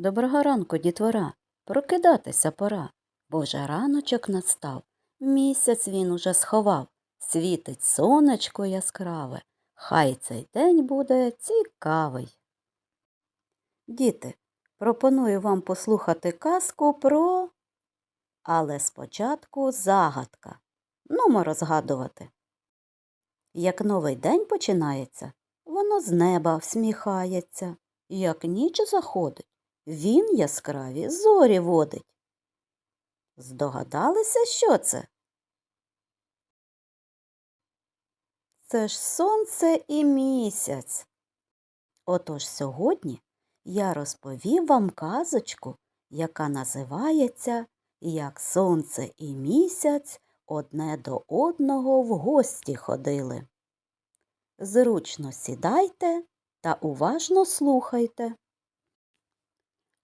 Доброго ранку, дітвора. Прокидатися пора, бо вже раночок настав. Місяць він уже сховав. Світить сонечко яскраве. Хай цей день буде цікавий. Діти, пропоную вам послухати казку про. Але спочатку загадка. Нумо розгадувати. Як новий день починається, воно з неба всміхається. Як ніч заходить, він яскраві зорі водить. Здогадалися, що це? Це ж сонце і місяць. Отож сьогодні я розповів вам казочку, яка називається Як сонце і місяць одне до одного в гості ходили. Зручно сідайте та уважно слухайте.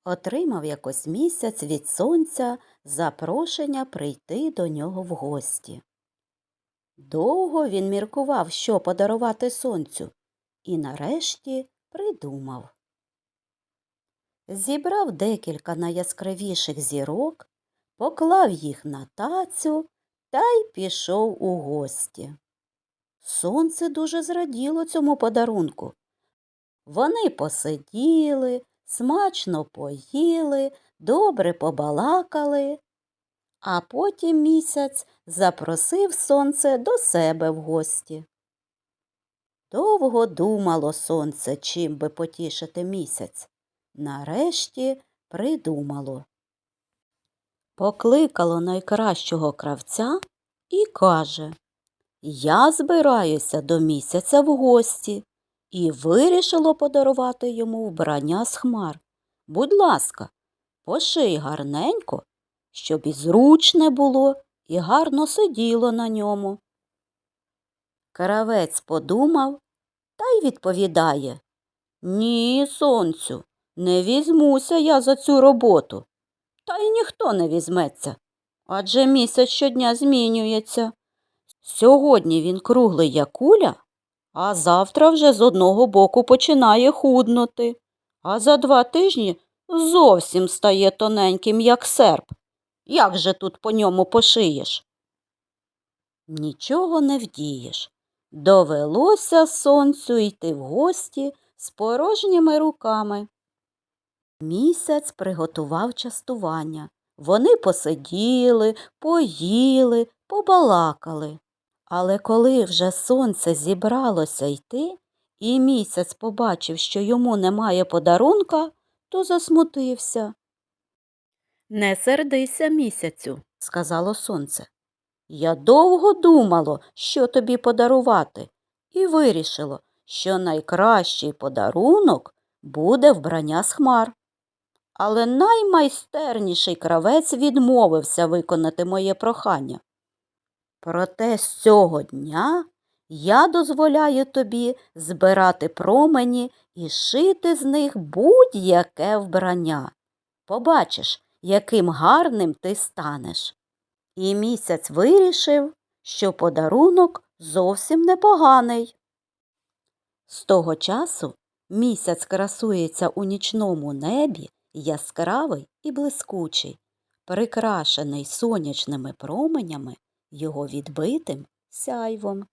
Отримав якось місяць від сонця запрошення прийти до нього в гості. Довго він міркував, що подарувати сонцю, і нарешті придумав. Зібрав декілька найяскравіших зірок, поклав їх на тацю та й пішов у гості. Сонце дуже зраділо цьому подарунку. Вони посиділи, смачно поїли, добре побалакали, а потім місяць запросив сонце до себе в гості. Довго думало сонце, чим би потішити місяць. Нарешті придумало. Покликало найкращого кравця і каже Я збираюся до місяця в гості і вирішило подарувати йому вбрання з хмар. Будь ласка, поший гарненько, щоб і зручне було, і гарно сиділо на ньому. Кравець подумав та й відповідає Ні, сонцю, не візьмуся я за цю роботу. Та й ніхто не візьметься. Адже місяць щодня змінюється. Сьогодні він круглий як куля, а завтра вже з одного боку починає худнути, а за два тижні зовсім стає тоненьким, як серп. Як же тут по ньому пошиєш? Нічого не вдієш. Довелося сонцю йти в гості з порожніми руками. Місяць приготував частування. Вони посиділи, поїли, побалакали. Але коли вже сонце зібралося йти, і місяць побачив, що йому немає подарунка, то засмутився. Не сердися місяцю, сказало сонце. Я довго думало, що тобі подарувати, і вирішило, що найкращий подарунок буде вбрання з хмар. Але наймайстерніший кравець відмовився виконати моє прохання. Проте з цього дня я дозволяю тобі збирати промені і шити з них будь-яке вбрання. Побачиш, яким гарним ти станеш. І місяць вирішив, що подарунок зовсім непоганий. З того часу місяць красується у нічному небі яскравий і блискучий, прикрашений сонячними променями його відбитим сяйвом.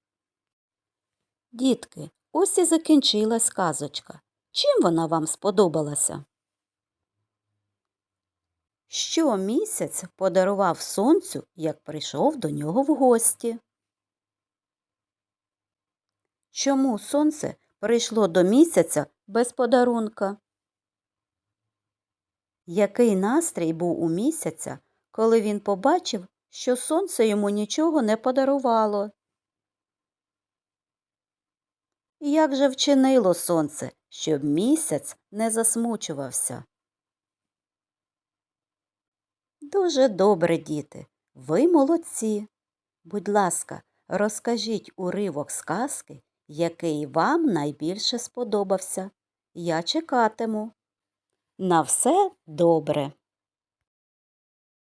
Дітки, ось і закінчилась казочка. Чим вона вам сподобалася? Що місяць подарував сонцю, як прийшов до нього в гості? Чому сонце прийшло до місяця без подарунка? Який настрій був у місяця, коли він побачив, що сонце йому нічого не подарувало? Як же вчинило сонце, щоб місяць не засмучувався? Дуже добре, діти, ви молодці. Будь ласка, розкажіть уривок сказки, який вам найбільше сподобався. Я чекатиму. На все добре.